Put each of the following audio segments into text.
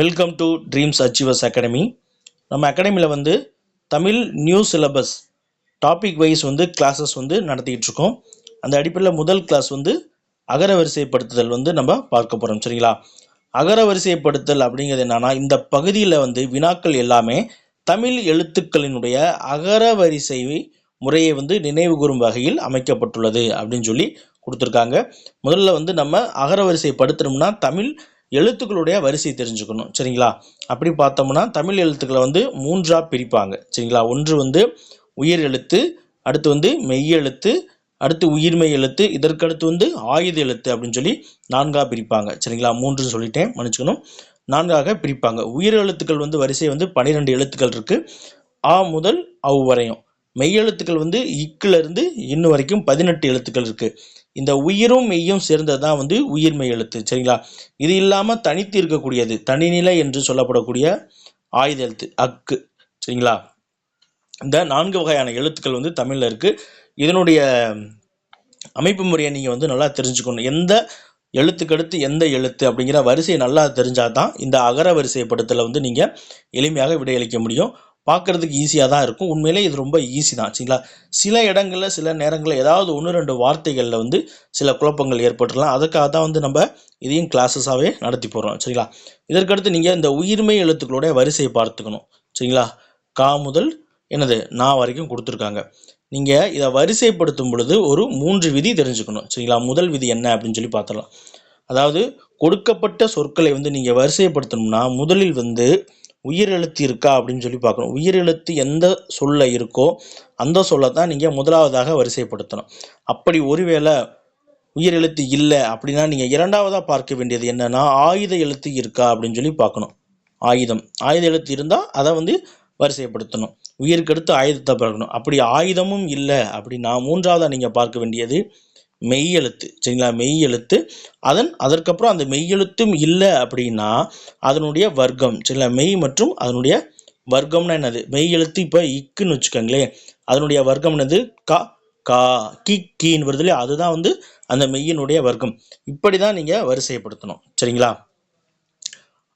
Welcome to dreams achievers academy நம்ம அகாடமியில் வந்து Tamil new syllabus topic wise வந்து கிளாஸஸ் வந்து நடத்திக்கிட்டு இருக்கோம். அந்த அடிப்படையில் முதல் கிளாஸ் வந்து அகர வரிசைப்படுத்துதல் வந்து நம்ம பார்க்க போகிறோம் சரிங்களா? அகர வரிசைப்படுத்தல் அப்படிங்கிறது என்னன்னா இந்த பகுதியில் வந்து வினாக்கள் எல்லாமே தமிழ் எழுத்துக்களினுடைய அகர வரிசை முறையை வந்து நினைவு கூறும் வகையில் அமைக்கப்பட்டுள்ளது அப்படின்னு சொல்லி கொடுத்துருக்காங்க. முதல்ல வந்து நம்ம அகர வரிசைப்படுத்தணும்னா தமிழ் எழுத்துக்களுடைய வரிசை தெரிஞ்சுக்கணும். சரிங்களா? அப்படி பார்த்தோம்னா தமிழ் எழுத்துக்களை வந்து மூன்றாக பிரிப்பாங்க. சரிங்களா? ஒன்று வந்து உயிர் எழுத்து அடுத்து வந்து மெய் எழுத்து அடுத்து உயிர்மெய் எழுத்து இதற்கடுத்து வந்து ஆயுத எழுத்து அப்படின்னு சொல்லி நான்காக பிரிப்பாங்க. சரிங்களா? மூன்றுன்னு சொல்லிட்டேன். மன்னிச்சுக்கணும். நான்காக பிரிப்பாங்க. உயிர் எழுத்துக்கள் வந்து வரிசை வந்து பன்னிரெண்டு எழுத்துக்கள் இருக்குது ஆ முதல் அவ் வரையும். மெய் எழுத்துக்கள் வந்து இக்குலேருந்து இன்னும் வரைக்கும் பதினெட்டு எழுத்துக்கள் இருக்குது இந்த உயிரும் மெய்யும் சேர்ந்தது தான் வந்து உயிர்மெய் எழுத்து சரிங்களா? இது இல்லாமல் தனித்து இருக்கக்கூடியது தனிநிலை என்று சொல்லப்படக்கூடிய ஆயுத எழுத்து அக்கு சரிங்களா? இந்த நான்கு வகையான எழுத்துக்கள் வந்து தமிழில் இருக்குது இதனுடைய அமைப்பு முறையை நீங்கள் வந்து நல்லா தெரிஞ்சுக்கணும். எந்த எழுத்துக்கெடுத்து எந்த எழுத்து அப்படிங்கிற வரிசையை நல்லா தெரிஞ்சால் தான் இந்த அகர வரிசைப்படுத்தலை வந்து நீங்கள் எளிமையாக விடையளிக்க முடியும். பார்க்கறதுக்கு ஈஸியாக தான் இருக்கும். உண்மையிலே இது ரொம்ப ஈஸி தான் சரிங்களா? சில இடங்களில் சில நேரங்களில் ஏதாவது ஒன்று ரெண்டு வார்த்தைகளில் வந்து சில குழப்பங்கள் ஏற்பட்டுடலாம் அதுக்காக தான் வந்து நம்ம இதையும் கிளாஸஸாகவே நடத்தி போடுறோம் சரிங்களா? இதற்கடுத்து நீங்கள் இந்த உயிர்மை எழுத்துக்களுடைய வரிசையை பார்த்துக்கணும் சரிங்களா? கா முதல் என்னது? நான் வரைக்கும் கொடுத்துருக்காங்க. நீங்கள் இதை வரிசைப்படுத்தும் பொழுது ஒரு மூன்று விதி தெரிஞ்சுக்கணும் சரிங்களா? முதல் விதி என்ன அப்படின்னு சொல்லி பார்த்துடலாம். அதாவது கொடுக்கப்பட்ட சொற்களை வந்து நீங்கள் வரிசைப்படுத்தணும்னா முதலில் வந்து உயிர் எழுத்து இருக்கா அப்படின்னு சொல்லி பார்க்கணும். உயிர் எழுத்து எந்த சொல்ல இருக்கோ அந்த சொல்லை தான் நீங்கள் முதலாவதாக வரிசைப்படுத்தணும். அப்படி ஒருவேளை உயிர் எழுத்து இல்லை அப்படின்னா நீங்கள் இரண்டாவதாக பார்க்க வேண்டியது என்னன்னா ஆயுத எழுத்து இருக்கா அப்படின்னு சொல்லி பார்க்கணும். ஆயுதம். ஆயுத எழுத்து இருந்தால் அதை வந்து வரிசைப்படுத்தணும். உயிருக்கு அடுத்து ஆயுதத்தை பார்க்கணும். அப்படி ஆயுதமும் இல்லை அப்படின்னா மூன்றாவதாக நீங்கள் பார்க்க வேண்டியது மெய் எழுத்து சரிங்களா? மெய் எழுத்து அதன் அதற்கப்புறம் அந்த மெய்யெழுத்தும் இல்லை அப்படின்னா அதனுடைய வர்க்கம் சரிங்களா? மெய் மற்றும் அதனுடைய வர்க்கம்னா என்னது? மெய் எழுத்து இப்போ இக்குன்னு வச்சுக்கோங்களேன். அதனுடைய வர்க்கம் என்னது? கா கா கி கீன்னு வருது இல்லையா? அதுதான் வந்து அந்த மெய்யினுடைய வர்க்கம். இப்படி தான் நீங்கள் வரிசைப்படுத்தணும் சரிங்களா?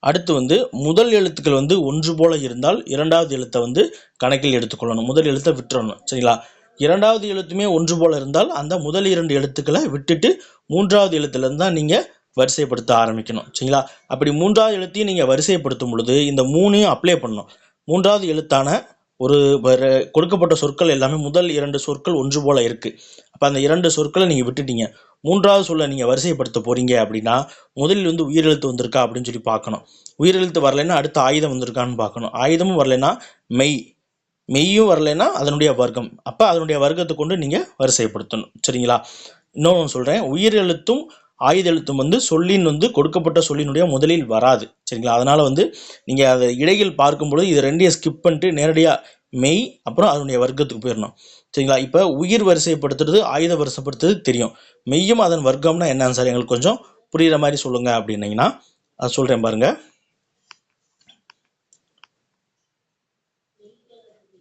அடுத்து வந்து முதல் எழுத்துக்கள் வந்து ஒன்று போல இருந்தால் இரண்டாவது எழுத்தை வந்து கணக்கில் எடுத்துக்கொள்ளணும். முதல் எழுத்தை விட்டுறணும் சரிங்களா? இரண்டாவது எழுத்துமே ஒன்று போல இருந்தால் அந்த முதல் இரண்டு எழுத்துக்களை விட்டுட்டு மூன்றாவது எழுத்துலேருந்து தான் நீங்கள் வரிசைப்படுத்த ஆரம்பிக்கணும். சரிங்களா? அப்படி மூன்றாவது எழுத்தையும் நீங்கள் வரிசைப்படுத்தும் பொழுது இந்த மூணையும் அப்ளை பண்ணணும். மூன்றாவது எழுத்தான ஒரு வர- கொடுக்கப்பட்ட சொற்கள் எல்லாமே முதல் இரண்டு சொற்கள் ஒன்று போல இருக்குது அப்போ அந்த இரண்டு சொற்களை நீங்கள் விட்டுட்டீங்க. மூன்றாவது சொல்ல நீங்கள் வரிசைப்படுத்த போகிறீங்க அப்படின்னா முதலில் வந்து உயிரெழுத்து வந்திருக்கா அப்படின்னு சொல்லி பார்க்கணும். உயிரெழுத்து வரலைன்னா அடுத்த ஆயுதம் வந்திருக்கான்னு பார்க்கணும். ஆயுதமும் வரலைன்னா மெய். மெய்யும் வரலைன்னா அதனுடைய வர்க்கம். அப்போ அதனுடைய வர்க்கத்தை கொண்டு நீங்கள் வரிசைப்படுத்தணும். சரிங்களா? இன்னொன்று சொல்கிறேன் உயிர் எழுத்தும் ஆயுத எழுத்தும் வந்து சொல்லின் வந்து கொடுக்கப்பட்ட சொல்லினுடைய முதலில் வராது. சரிங்களா? அதனால் வந்து நீங்கள் அதை இடையில் பார்க்கும்பொழுது இது ரெண்டையும் ஸ்கிப் பண்ணிட்டு நேரடியாக மெய் அப்புறம் அதனுடைய வர்க்கத்துக்கு போயிடணும். சரிங்களா? இப்போ உயிர் வரிசைப்படுத்துறது ஆயுத வரிசைப்படுத்துறது தெரியும். மெய்யும் அதன் வர்க்கம்னா என்னன்னு சார் எங்களுக்கு கொஞ்சம் புரிகிற மாதிரி சொல்லுங்கள் அப்படின்னீங்கன்னா அது சொல்கிறேன் பாருங்கள்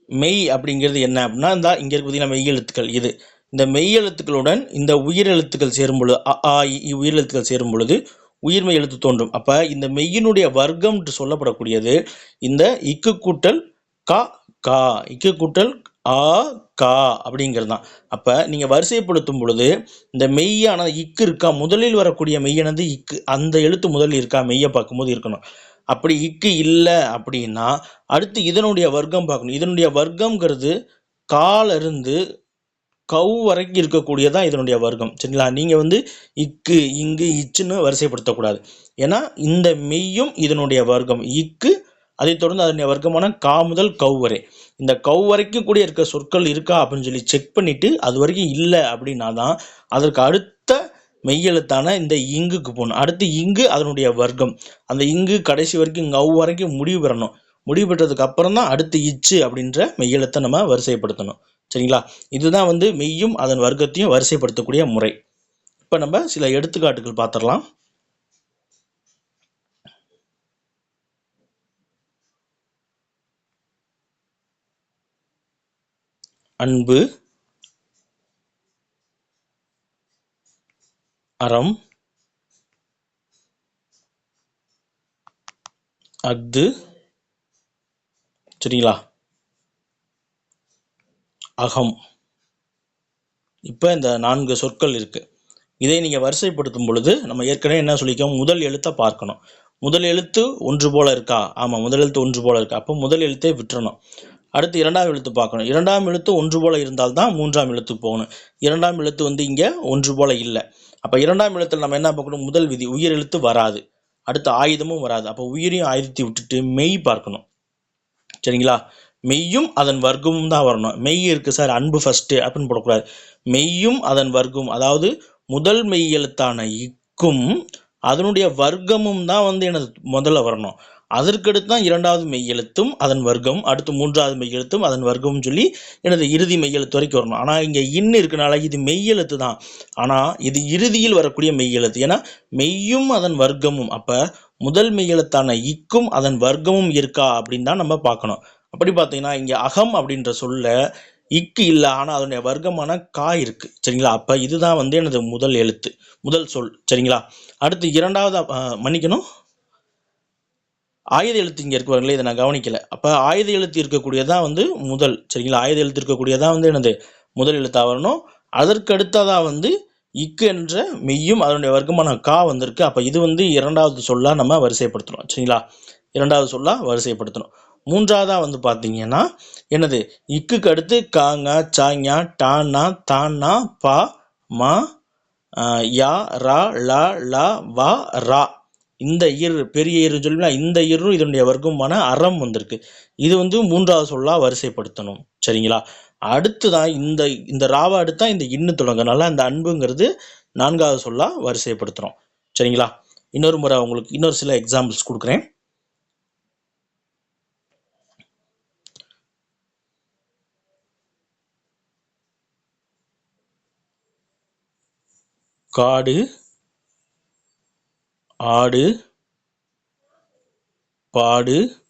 மெய் அப்படிங்கிறது என்ன அப்படின்னா இந்த இங்கே இருக்கு பார்த்தீங்கன்னா மெய் எழுத்துக்கள் இது. இந்த மெய் எழுத்துக்களுடன் இந்த உயிர் எழுத்துக்கள் சேரும் பொழுது அ இ உயிர் எழுத்துக்கள் சேரும் பொழுது உயிர்மை எழுத்து தோன்றும். அப்போ இந்த மெய்யினுடைய வர்க்கம் என்று சொல்லப்படக்கூடியது இந்த இக்கு கூட்டல் கா கா. இக்கு கூட்டல் ஆ கா அப்படிங்கிறது தான். அப்போ நீங்கள் வரிசைப்படுத்தும் பொழுது இந்த மெய்யான இக்கு இருக்கா? முதலில் வரக்கூடிய மெய்யானது இக்கு. அந்த எழுத்து முதலில் இருக்கா? மெய்யை பார்க்கும்போது இருக்கணும். அப்படி இக்கு இல்லை அப்படின்னா அடுத்து இதனுடைய வர்க்கம் பார்க்கணும். இதனுடைய வர்க்கம்ங்கிறது கால இருந்து கவ் வரைக்கும் இருக்கக்கூடியதான் இதனுடைய வர்க்கம். சரிங்களா? நீங்கள் வந்து இக்கு இங்கு இச்சுன்னு வரிசைப்படுத்தக்கூடாது. ஏன்னா இந்த மெய்யும் இதனுடைய வர்க்கம். இக்கு அதைத் தொடர்ந்து அதனுடைய வர்க்கமான கா முதல் கவு வரை. இந்த கவு வரைக்கும் கூட இருக்க சொற்கள் இருக்கா அப்படின்னு சொல்லி செக் பண்ணிவிட்டு அது வரைக்கும் இல்லை அப்படின்னா தான் அதற்கு அடுத்த மெய்யெழுத்தான இந்த இங்குக்கு போகணும். அடுத்து இங்கு அதனுடைய வர்க்கம். அந்த இங்கு கடைசி வரைக்கும் இங்கே வரைக்கும் முடிவு பெறணும். முடிவு பெற்றதுக்கு அப்புறம் தான் அடுத்து இச்சு அப்படின்ற மெய்யெழுத்தை நம்ம வரிசைப்படுத்தணும். சரிங்களா? இதுதான் வந்து மெய்யும் அதன் வர்க்கத்தையும் வரிசைப்படுத்தக்கூடிய முறை. இப்போ நம்ம சில எடுத்துக்காட்டுகள் பார்த்துடலாம். அன்பு அறம் அஃது சரிங்களா? அகம். இப்போ இந்த நான்கு சொற்கள் இருக்கு. இதை நீங்கள் வரிசைப்படுத்தும் பொழுது நம்ம ஏற்கனவே என்ன சொல்லிக்கோம் முதல் எழுத்தை பார்க்கணும். முதல் எழுத்து ஒன்று போல இருக்கா? ஆமாம் முதல் எழுத்து ஒன்று போல இருக்கா. அப்போ முதல் எழுத்தை விட்டுறணும். அடுத்து இரண்டாம் எழுத்து பார்க்கணும். இரண்டாம் எழுத்து ஒன்று போல இருந்தால்தான் மூன்றாம் எழுத்து போகணும். இரண்டாம் எழுத்து வந்து இங்கே ஒன்று போல இல்லை. அப்போ இரண்டாம் எழுத்தில் நம்ம என்ன பார்க்கணும்? முதல் விதி உயிர் எழுத்து வராது. அடுத்து ஆயுதமும் வராது. அப்போ உயிரையும் ஆயுதத்தை விட்டுட்டு மெய் பார்க்கணும். சரிங்களா? மெய்யும் அதன் வர்க்கமும் தான் வரணும். மெய் இருக்குது சார் அன்பு ஃபஸ்ட்டு அப்படின்னு போடக்கூடாது. மெய்யும் அதன் வர்க்கம் அதாவது முதல் மெய் எழுத்தான இக்கும் அதனுடைய வர்க்கமும் தான் வந்து எனது முதல்ல வரணும். அதற்கடுத்து தான் இரண்டாவது மெய் எழுத்தும் அதன் வர்க்கம் அடுத்து மூன்றாவது மெய் எழுத்தும் அதன் வர்க்கம்னு சொல்லி எனது இறுதி மெய்யெழுத்து வரைக்கும் வரணும். ஆனால் இங்கே இன்னு இருக்கனால இது மெய்யெழுத்து தான். ஆனால் இது இறுதியில் வரக்கூடிய மெய் எழுத்து. ஏன்னா மெய்யும் அதன் வர்க்கமும். அப்போ முதல் மெய் எழுத்தான இக்கும் அதன் வர்க்கமும் இருக்கா அப்படின்னு தான் நம்ம பார்க்கணும். அப்படி பார்த்தீங்கன்னா இங்கே அகம் அப்படின்ற சொல்ல இக்கு இல்லை ஆனால் அதனுடைய வர்க்கமான கா இருக்கு. சரிங்களா? அப்போ இதுதான் வந்து எனது முதல் எழுத்து முதல் சொல். சரிங்களா? அடுத்து இரண்டாவது மன்னிக்கணும். ஆயுத எழுத்து இங்கே இருக்கு இதை நான் கவனிக்கல. அப்போ ஆயுத எழுத்து இருக்கக்கூடியதான் வந்து முதல் சரிங்களா? ஆயுத எழுத்து இருக்கக்கூடியதான் வந்து எனது முதல் எழுத்தாக வரணும். அதற்கு அடுத்ததாக வந்து இக்கு என்ற மெய்யும் அதனுடைய வர்க்கமான கா வந்திருக்கு. அப்போ இது வந்து இரண்டாவது சொல்லா நம்ம வரிசைப்படுத்தணும் சரிங்களா? இரண்டாவது சொல்லா வரிசைப்படுத்தணும். மூன்றாவதாக வந்து பார்த்தீங்கன்னா என்னது? இக்குக்கு அடுத்து காங்க சாங்கா டானா தானா பா மா யா ரா லா லா வா ரா. இந்த இயர் பெரிய இயர் சொல்லினா இந்த இயரும் இதனுடைய வர்க்கமான அறம் வந்திருக்கு. இது வந்து மூன்றாவது சொல்லா வரிசைப்படுத்தணும். சரிங்களா? அடுத்துதான் இந்த இந்த ராவா அடுத்தா இந்த இன்னு தொடங்கனால அந்த அன்புங்கிறது நான்காவது சொல்லா வரிசைப்படுத்துகிறோம் சரிங்களா? இன்னொரு முறை உங்களுக்கு இன்னொரு சில எக்ஸாம்பிள்ஸ் கொடுக்குறேன். காடு ஆடு பாடு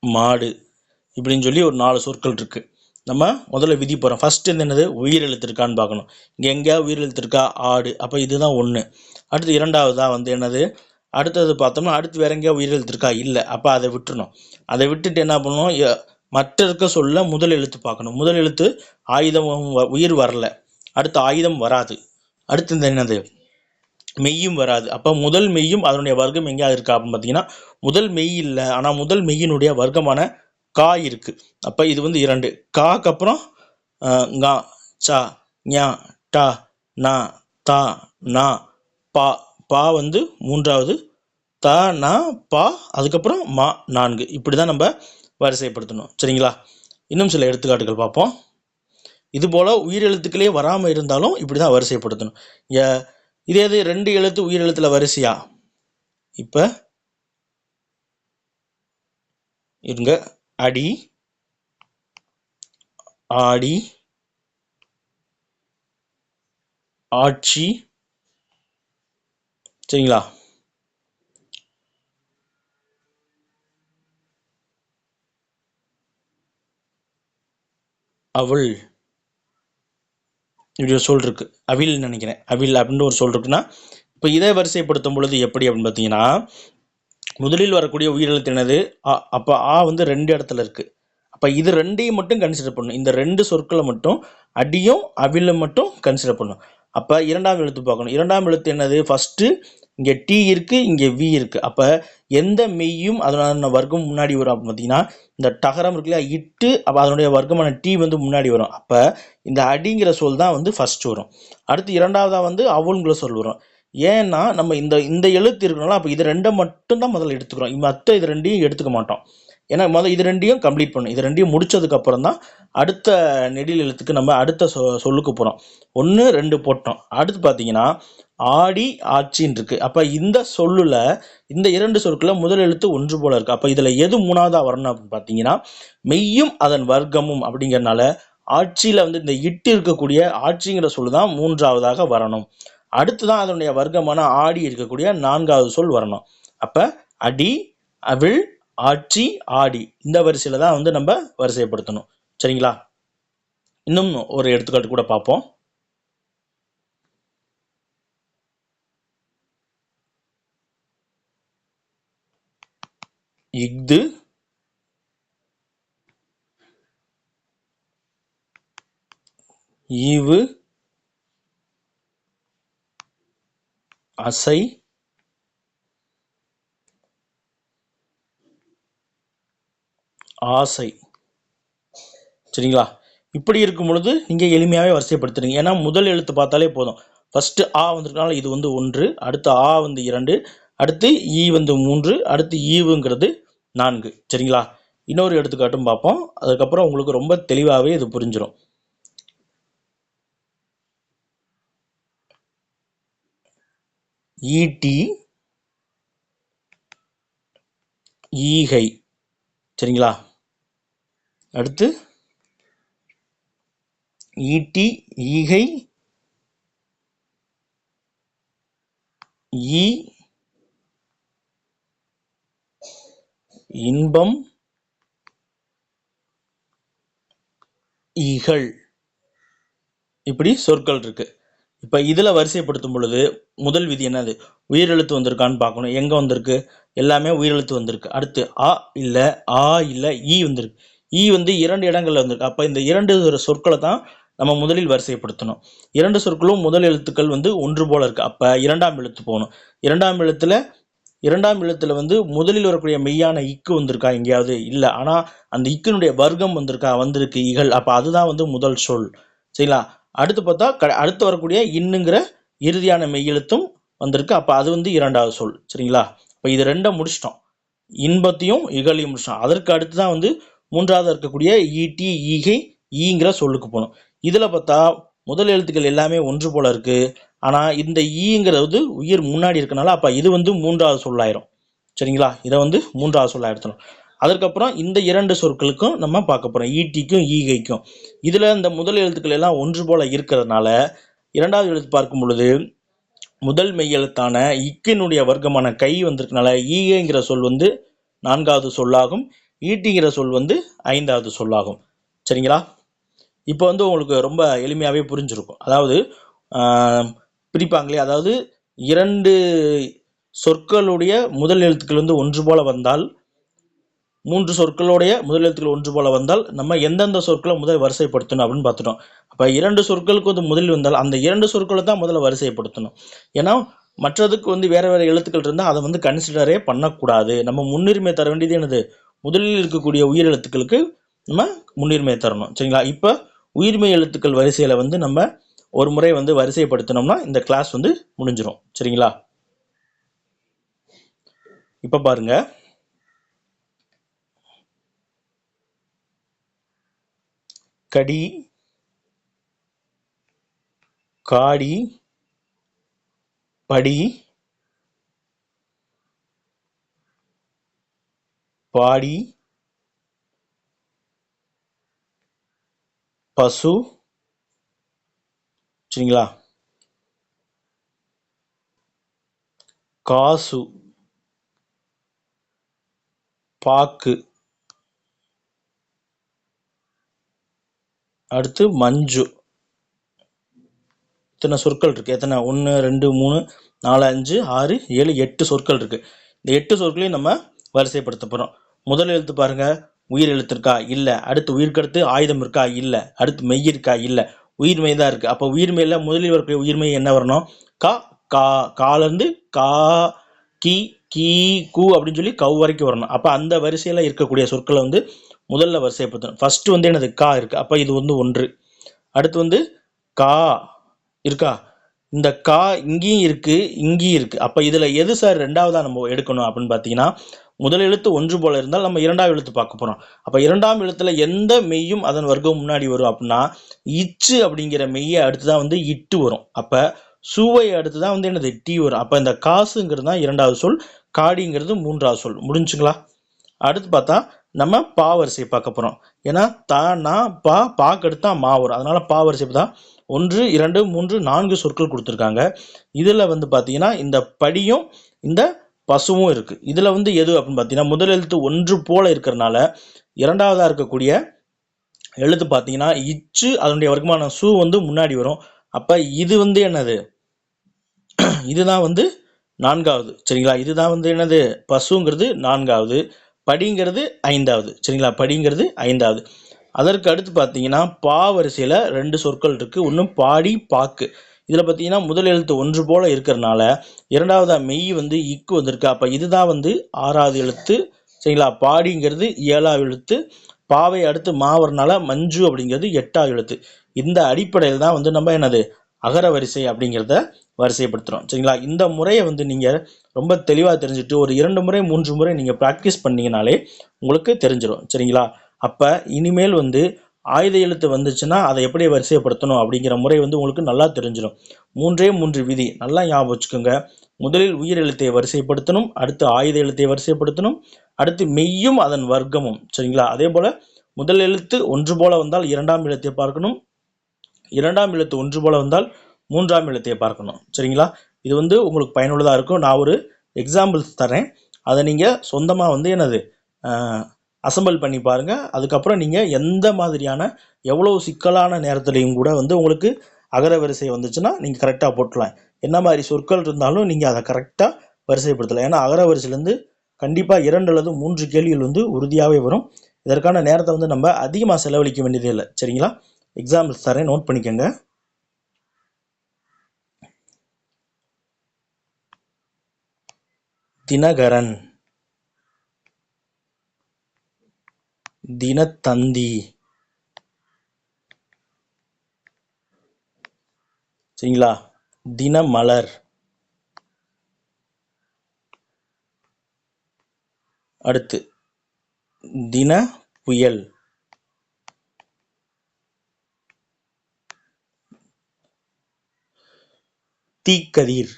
மாடு இப்படின்னு சொல்லி ஒரு நாலு சொற்கள் இருக்கு. நம்ம முதல்ல விதி போகிறோம் ஃபர்ஸ்ட் என்னது? உயிர் எழுத்து இருக்கான்னு பார்க்கணும். இங்கே எங்கேயா உயிர் எழுத்து இருக்கா ஆடு. அப்போ இதுதான் ஒன்று அடுத்து இரண்டாவதாக வந்து என்னது? அடுத்தது பார்த்தோம்னா அடுத்து வேற எங்கேயா உயிர் இருக்கா இல்லை. அப்போ அதை விட்டுறணும். அதை விட்டுட்டு என்ன பண்ணணும்? எ- மற்ற இருக்க சொல்ல முதல் எழுத்து பார்க்கணும். முதல் எழுத்து ஆயுதம் வ- உயிர் வரல. அடுத்து ஆயுதம் வராது. அடுத்து இந்த என்னது? மெய்யும் வராது. அப்போ முதல் மெய்யும் அதனுடைய வர்க்கம் எங்கேயாவது இருக்கா? அப்படின்னு பார்த்தீங்கன்னா முதல் மெய் இல்லை. ஆனால் முதல் மெய்யினுடைய வர்க்கமான கா இருக்கு. அப்போ இது வந்து இரண்டு. காக்கு அப்புறம் கா சா ஞா டா நா தா நா பா. பா வந்து மூன்றாவது. த நா பா. அதுக்கப்புறம் மா நான்கு. இப்படி தான் நம்ம வரிசைப்படுத்தணும். சரிங்களா? இன்னும் சில எடுத்துக்காட்டுகள் பார்ப்போம். இதுபோல் உயிரெழுத்துக்களே வராமல் இருந்தாலும் இப்படி தான் வரிசைப்படுத்தணும். ஏ- இதே இது ரெண்டு எழுத்து உயிர் எழுத்துல வரிசையா? இப்போ இருங்க. அடி ஆடி ஆட்சி. சரிங்களா? அவள். இப்படி ஒரு சொல் இருக்குது அவில் நினைக்கிறேன். அவில் அப்படின்னு ஒரு சொல் இருக்குன்னா இப்போ இதை வரிசைப்படுத்தும் பொழுது எப்படி அப்படின்னு பார்த்தீங்கன்னா முதலில் வரக்கூடிய உயிரெழுத்து என்னது? ஆ அப்போ ஆ வந்து ரெண்டு இடத்துல இருக்குது அப்போ இது ரெண்டையும் மட்டும் கன்சிடர் பண்ணணும். இந்த ரெண்டு சொற்களை மட்டும் அடியும் அவிலும் மட்டும் கன்சிடர் பண்ணணும். அப்போ இரண்டாம் எழுத்து பார்க்கணும். இரண்டாம் எழுத்து என்னது? ஃபஸ்ட்டு இங்கே டி இருக்கு இங்கே வி இருக்கு. அப்போ எந்த மெய்யும் அதனால வர்க்கம் முன்னாடி வரும் அப்படின்னு பார்த்தீங்கன்னா இந்த டகரம் இருக்கு இல்லையா? இட்டு அப்போ அதனுடைய வர்க்கமான டி வந்து முன்னாடி வரும். அப்போ இந்த அடிங்கிற சொல் தான் வந்து ஃபஸ்ட்டு வரும். அடுத்து இரண்டாவதாக வந்து அவளுங்கிற சொல் வரும். ஏன்னா நம்ம இந்த இந்த எழுத்து இருக்கனால அப்போ இது ரெண்டை மட்டும் தான் முதல்ல எடுத்துக்கிறோம். மற்ற இது ரெண்டையும் எடுத்துக்க மாட்டோம். ஏன்னா முதல் இது ரெண்டையும் கம்ப்ளீட் பண்ணும் இது ரெண்டையும் முடித்ததுக்கப்புறம் தான் அடுத்த நெடில் எழுத்துக்கு நம்ம அடுத்த சொ சொல்லுக்கு போகிறோம் ஒன்று ரெண்டு போட்டோம். அடுத்து பார்த்தீங்கன்னா ஆடி ஆட்சின்னு இருக்குது அப்போ இந்த சொல்லில் இந்த இரண்டு சொற்களில் முதல் எழுத்து ஒன்று போல் இருக்குது அப்போ இதில் எது மூணாவதாக வரணும் அப்படின்னு பார்த்தீங்கன்னா மெய்யும் அதன் வர்க்கமும் அப்படிங்கறனால ஆட்சியில் வந்து இந்த இட்டு இருக்கக்கூடிய ஆட்சிங்கிற சொல் தான் மூன்றாவதாக வரணும். அடுத்து தான் அதனுடைய வர்க்கமான ஆடி இருக்கக்கூடிய நான்காவது சொல் வரணும். அப்போ அடி அவிழ் ஆட்சி ஆடி. இந்த வரிசையில தான் வந்து நம்ம வரிசைப்படுத்தணும். சரிங்களா? இன்னும் ஒரு எடுத்துக்காட்டு கூட பார்ப்போம். இஃது. ஈவு. அசை. ஆசை. சரிங்களா? இப்படி இருக்கும் பொழுது நீங்கள் எளிமையாகவே வரிசைப்படுத்துறீங்க. ஏன்னா முதல் எழுத்து பார்த்தாலே போதும். ஃபஸ்ட்டு ஆ வந்திருக்கனால இது வந்து ஒன்று அடுத்து ஆ வந்து இரண்டு அடுத்து ஈ வந்து மூன்று அடுத்து ஈவுங்கிறது நான்கு. சரிங்களா? இன்னொரு எடுத்துக்காட்டும் பார்ப்போம். அதுக்கப்புறம் உங்களுக்கு ரொம்ப தெளிவாகவே இது புரிஞ்சிடும் ஈட்டி ஈகை. சரிங்களா? அடுத்து ஈட்டி ஈகை ஈ இன்பம் ஈகள் இப்படி சொற்கள் இருக்கு. இப்ப இதுல வரிசைப்படுத்தும் பொழுது முதல் விதி என்னது? உயிரெழுத்து வந்திருக்கான்னு பார்க்கணும். எங்க வந்திருக்கு? எல்லாமே உயிரெழுத்து வந்திருக்கு. அடுத்து ஆ இல்ல ஆ இல்ல ஈ வந்திருக்கு. ஈ வந்து இரண்டு இடங்கள்ல வந்திருக்கு. அப்போ இந்த இரண்டு சொற்களை தான் நம்ம முதலில் வரிசைப்படுத்தணும். இரண்டு சொற்களும் முதல் எழுத்துக்கள் வந்து ஒன்று போல இருக்கு. அப்போ இரண்டாம் எழுத்து போகணும். இரண்டாம் எழுத்துல இரண்டாம் எழுத்துல வந்து முதலில் வரக்கூடிய மெய்யான இக்கு வந்திருக்கா எங்கேயாவது? இல்லை. ஆனால் அந்த இக்கினுடைய வர்க்கம் வந்திருக்கா? வந்திருக்கு இகழ் அப்போ அதுதான் வந்து முதல் சொல். சரிங்களா? அடுத்து பார்த்தா க- அடுத்து வரக்கூடிய இன்னுங்கிற இறுதியான மெய்யெழுத்தும் வந்திருக்கு. அப்போ அது வந்து இரண்டாவது சொல். சரிங்களா? இப்போ இது ரெண்டை முடிச்சிட்டோம். இன்பத்தையும் இகழையும் முடிச்சிட்டோம். அதற்கு அடுத்து தான் வந்து மூன்றாவது இருக்கக்கூடிய ஈட்டி ஈகை ஈங்கிற சொல்லுக்கு போகணும். இதில் பார்த்தா முதல் எழுத்துக்கள் எல்லாமே ஒன்று போல இருக்கு. ஆனால் இந்த ஈங்கிறது உயிர் முன்னாடி இருக்கனால அப்போ இது வந்து மூன்றாவது சொல்லாயிரும். சரிங்களா? இதை வந்து மூன்றாவது சொல்ல எடுத்தணும் அதற்கப்புறம் இந்த இரண்டு சொற்களுக்கும் நம்ம பார்க்க போகிறோம் ஈட்டிக்கும் ஈகைக்கும் இதில் இந்த முதல் எழுத்துக்கள் எல்லாம் ஒன்று போல இருக்கிறதுனால இரண்டாவது எழுத்து பார்க்கும் பொழுது முதல் மெய்யெழுத்தான இக்கினுடைய வர்க்கமான கை வந்திருக்கனால ஈகைங்கிற சொல் வந்து நான்காவது சொல்லாகும். ஈட்டிங்கிற சொல் வந்து ஐந்தாவது சொல்லாகும். சரிங்களா? இப்போ வந்து உங்களுக்கு ரொம்ப எளிமையாகவே புரிஞ்சிருக்கும். அதாவது பிரிப்பாங்களே அதாவது இரண்டு சொற்களுடைய முதல் எழுத்துக்கள் வந்து ஒன்று போல வந்தால் மூன்று சொற்களுடைய முதல் எழுத்துக்கள் ஒன்று போல வந்தால் நம்ம எந்தெந்த சொற்களை முதல் வரிசைப்படுத்தணும் அப்படின்னு பார்த்துட்டோம். அப்போ இரண்டு சொற்களுக்கு வந்து முதலில் வந்தால் அந்த இரண்டு சொற்களை தான் முதல்ல வரிசைப்படுத்தணும். ஏன்னா மற்றதுக்கு வந்து வேறு வேறு எழுத்துக்கள் இருந்தால் அதை வந்து கன்சிடரே பண்ணக்கூடாது. நம்ம முன்னுரிமை தர வேண்டியது என்னது? முதலில் இருக்கக்கூடிய உயிர் எழுத்துக்களுக்கு நம்ம முன்னுரிமையை தரணும். சரிங்களா? இப்போ உயிர்மெய் எழுத்துக்கள் வரிசையில் வந்து நம்ம ஒரு முறை வந்து வரிசைப்படுத்தினோம்னா இந்த கிளாஸ் வந்து முடிஞ்சிடும் சரிங்களா? இப்போ பாருங்க. கடி காடி படி பாடி பசு சரிங்களா? காசு பாக்கு. அடுத்து மஞ்சு. இத்தனை சொற்கள் இருக்கு. எத்தனை? ஒன்று ரெண்டு மூணு நாலு அஞ்சு ஆறு ஏழு எட்டு சொற்கள் இருக்கு. இந்த எட்டு சொற்களையும் நம்ம வரிசைப்படுத்த போகிறோம் முதல் எழுத்து பாருங்கள் உயிர் எழுத்து இருக்கா இல்லை. அடுத்து உயிர்க்கடுத்து ஆயுதம் இருக்கா? இல்லை. அடுத்து மெய் இருக்கா? இல்லை. உயிர்மை தான் இருக்குது அப்போ உயிர்மையில் முதலில் வரக்கூடிய உயிர்மெய் என்ன வரணும்? கா கா காலேருந்து கா கி கீ கூ அப்படின்னு சொல்லி கவ் வரைக்கும் வரணும். அப்போ அந்த வரிசையில் இருக்கக்கூடிய சொற்களை வந்து முதல்ல வரிசைப்படுத்தணும். ஃபஸ்ட்டு வந்து எனது கா இருக்குது அப்போ இது வந்து ஒன்று. அடுத்து வந்து கா இருக்கா? இந்த கா இங்கேயும் இருக்குது இங்கேயும் இருக்குது அப்போ இதில் எது சார் ரெண்டாவதாக நம்ம எடுக்கணும் அப்படின்னு பார்த்தீங்கன்னா முதல் எழுத்து ஒன்று போல இருந்தால் நம்ம இரண்டாம் எழுத்து பார்க்க போகிறோம் அப்போ இரண்டாம் எழுத்துல எந்த மெய்யும் அதன் வர்க்கம் முன்னாடி வரும் அப்படின்னா இச்சு அப்படிங்கிற மெய்யை அடுத்து தான் வந்து இட்டு வரும். அப்போ சுவை அடுத்துதான் வந்து என்னது? டி வரும். அப்போ இந்த காசுங்கிறது தான் இரண்டாவது சொல் காடிங்கிறது மூன்றாவது சொல். முடிஞ்சுங்களா? அடுத்து பார்த்தா நம்ம பா வரிசை பார்க்க போகிறோம் ஏன்னா தா நா பா பாக்கு தான் மா வரும். அதனால பா வரிசை தான் ஒன்று இரண்டு மூன்று நான்கு சொற்கள் கொடுத்துருக்காங்க. இதில் வந்து பார்த்தீங்கன்னா இந்த படியும் இந்த பசுவும் இருக்குது இதில் வந்து எது அப்படின்னு பார்த்தீங்கன்னா முதல் எழுத்து ஒன்று போல இருக்கிறனால இரண்டாவதாக இருக்கக்கூடிய எழுத்து பார்த்தீங்கன்னா இச்சு அதனுடைய வர்க்கமான சு வந்து முன்னாடி வரும். அப்போ இது வந்து என்னது? இதுதான் வந்து நான்காவது. சரிங்களா? இதுதான் வந்து என்னது? பசுங்கிறது நான்காவது. படிங்கிறது ஐந்தாவது. சரிங்களா? படிங்கிறது ஐந்தாவது. அதற்கு அடுத்து பார்த்தீங்கன்னா பா வரிசையில் ரெண்டு சொற்கள் இருக்குது ஒன்று பாடி பாக்கு. இதில் பார்த்தீங்கன்னா முதல் எழுத்து ஒன்று போல இருக்கிறனால இரண்டாவதா மெய் வந்து இக்கு வந்திருக்கு. அப்போ இதுதான் வந்து ஆறாவது எழுத்து சரிங்களா? பாடிங்கிறது ஏழாவது எழுத்து பாவை அடுத்து மாவரனால மஞ்சு அப்படிங்கிறது எட்டாவது எழுத்து. இந்த அடிப்படையில் தான் வந்து நம்ம என்னது? அகர வரிசை அப்படிங்கிறத வரிசைப்படுத்துகிறோம் சரிங்களா? இந்த முறையை வந்து நீங்கள் ரொம்ப தெளிவாக தெரிஞ்சுட்டு ஒரு இரண்டு முறை மூன்று முறை நீங்கள் ப்ராக்டிஸ் பண்ணிங்கனாலே உங்களுக்கு தெரிஞ்சிடும் சரிங்களா? அப்போ இனிமேல் வந்து ஆயுத எழுத்து வந்துச்சுன்னா அதை எப்படி வரிசைப்படுத்தணும் அப்படிங்கிற முறை வந்து உங்களுக்கு நல்லா தெரிஞ்சிடும் மூன்றே மூன்று விதி. நல்லா ஞாபகம் வச்சுக்கோங்க. முதலில் உயிர் எழுத்தை வரிசைப்படுத்தணும். அடுத்து ஆயுத எழுத்தை வரிசைப்படுத்தணும். அடுத்து மெய்யும் அதன் வர்க்கமும். சரிங்களா? அதே போல் முதல் எழுத்து ஒன்று போல வந்தால் இரண்டாம் எழுத்தை பார்க்கணும். இரண்டாம் எழுத்து ஒன்று போல வந்தால் மூன்றாம் எழுத்தையை பார்க்கணும். சரிங்களா? இது வந்து உங்களுக்கு பயனுள்ளதாக இருக்கும். நான் ஒரு எக்ஸாம்பிள்ஸ் தரேன் அதை நீங்கள் சொந்தமாக வந்து என்னது? அசம்பிள் பண்ணி பாருங்கள் அதுக்கப்புறம் நீங்கள் எந்த மாதிரியான எவ்வளோ சிக்கலான நேரத்துலையும் கூட வந்து உங்களுக்கு அகர வரிசை வந்துச்சுன்னா நீங்கள் கரெக்டாக போட்டலாம் என்ன மாதிரி சொற்கள் இருந்தாலும் நீங்கள் அதை கரெக்டாக வரிசைப்படுத்தலாம். ஏன்னா அகர வரிசையிலேருந்து கண்டிப்பாக இரண்டு அல்லது மூன்று கேள்விகள் வந்து உறுதியாகவே வரும். இதற்கான நேரத்தை வந்து நம்ம அதிகமாக செலவழிக்க வேண்டியதே இல்லை. சரிங்களா? எக்ஸாம்பிள்ஸ் தரேன். நோட் பண்ணிக்கோங்க. தினகரன். தினத்தந்தி. சரிங்களா? தினமலர். அடுத்து தின புயல் தீக்கதிர்.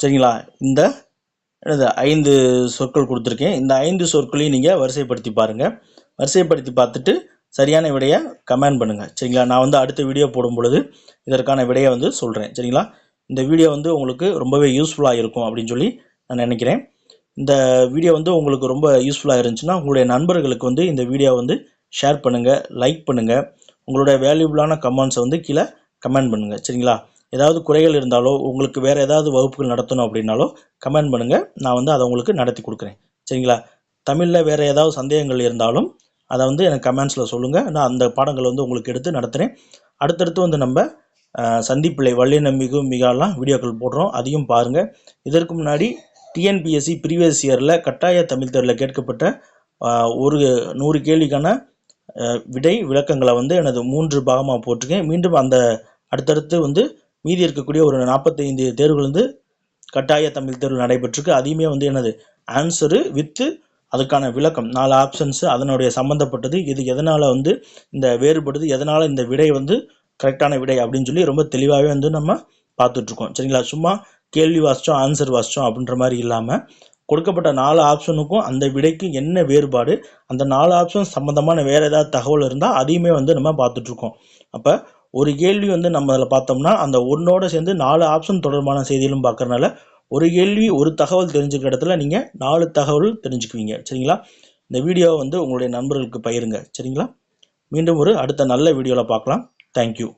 சரிங்களா? இந்த என்னது ஐந்து சொற்கள் கொடுத்துருக்கேன். இந்த ஐந்து சொற்களையும் நீங்கள் வரிசைப்படுத்தி பாருங்கள் வரிசைப்படுத்தி பார்த்துட்டு சரியான விடையை கமெண்ட் பண்ணுங்கள் சரிங்களா? நான் வந்து அடுத்த வீடியோ போடும் பொழுது இதற்கான விடையை வந்து சொல்கிறேன் சரிங்களா? இந்த வீடியோ வந்து உங்களுக்கு ரொம்பவே யூஸ்ஃபுல்லாக இருக்கும் அப்படின்னு சொல்லி நான் நினைக்கிறேன். இந்த வீடியோ வந்து உங்களுக்கு ரொம்ப யூஸ்ஃபுல்லாக இருந்துச்சுன்னா உங்களுடைய நண்பர்களுக்கு வந்து இந்த வீடியோ வந்து ஷேர் பண்ணுங்கள் லைக் பண்ணுங்கள் உங்களுடைய வேல்யூபிளான கமெண்ட்ஸை வந்து கீழே கமெண்ட் பண்ணுங்கள் சரிங்களா? ஏதாவது குறைகள் இருந்தாலோ உங்களுக்கு வேறு ஏதாவது வகுப்புகள் நடத்தணும் அப்படின்னாலோ கமெண்ட் பண்ணுங்கள் நான் வந்து அதை உங்களுக்கு நடத்தி கொடுக்குறேன். சரிங்களா? தமிழில் வேறு ஏதாவது சந்தேகங்கள் இருந்தாலும் அதை வந்து எனக்கு கமெண்ட்ஸில் சொல்லுங்கள் நான் அந்த பாடங்களை வந்து உங்களுக்கு எடுத்து நடத்துகிறேன் அடுத்தடுத்து வந்து நம்ம சந்திப்பிள்ளை வள்ளினம் மிகு மிகாலாம் வீடியோக்கள் போடுறோம். அதையும் பாருங்கள் இதற்கு முன்னாடி டிஎன்பிஎஸ்சி ப்ரீவியஸ் இயரில் கட்டாய தமிழ் தேர்வில் கேட்கப்பட்ட ஒரு நூறு கேள்விக்கான விடை விளக்கங்களை வந்து எனது மூன்று பாகமாக போட்டிருக்கேன். மீண்டும் அந்த அடுத்தடுத்து வந்து மீதி இருக்கக்கூடிய ஒரு நாற்பத்தைந்து தேர்வுகள் வந்து கட்டாய தமிழ் தேர்வு நடைபெற்றிருக்கு. அதையுமே வந்து என்னது? ஆன்சரு வித்து அதுக்கான விளக்கம். நாலு ஆப்ஷன்ஸு அதனுடைய சம்மந்தப்பட்டது இது எதனால் வந்து இந்த வேறுபடுது? எதனால் இந்த விடை வந்து கரெக்டான விடை அப்படின்னு சொல்லி ரொம்ப தெளிவாகவே வந்து நம்ம பார்த்துட்ருக்கோம். சரிங்களா? சும்மா கேள்வி வாசித்தோம் ஆன்சர் வாசித்தோம் அப்படின்ற மாதிரி இல்லாமல் கொடுக்கப்பட்ட நாலு ஆப்ஷனுக்கும் அந்த விடைக்கும் என்ன வேறுபாடு? அந்த நாலு ஆப்ஷன் சம்மந்தமான வேறு ஏதாவது தகவல் இருந்தால் அதையுமே வந்து நம்ம பார்த்துட்ருக்கோம். அப்போ ஒரு கேள்வி வந்து நம்ம அதில் பார்த்தோம்னா அந்த ஒன்னோட சேர்ந்து நாலு ஆப்ஷன் தொடர்பான செய்திகளும் பார்க்கறனால ஒரு கேள்வி ஒரு தகவல் தெரிஞ்சுக்கிற இடத்துல நீங்கள் நாலு தகவல் தெரிஞ்சுக்குவீங்க. சரிங்களா? இந்த வீடியோவை வந்து உங்களுடைய நண்பர்களுக்கு பயிருங்க சரிங்களா? மீண்டும் ஒரு அடுத்த நல்ல வீடியோவில் பார்க்கலாம். தேங்க்யூ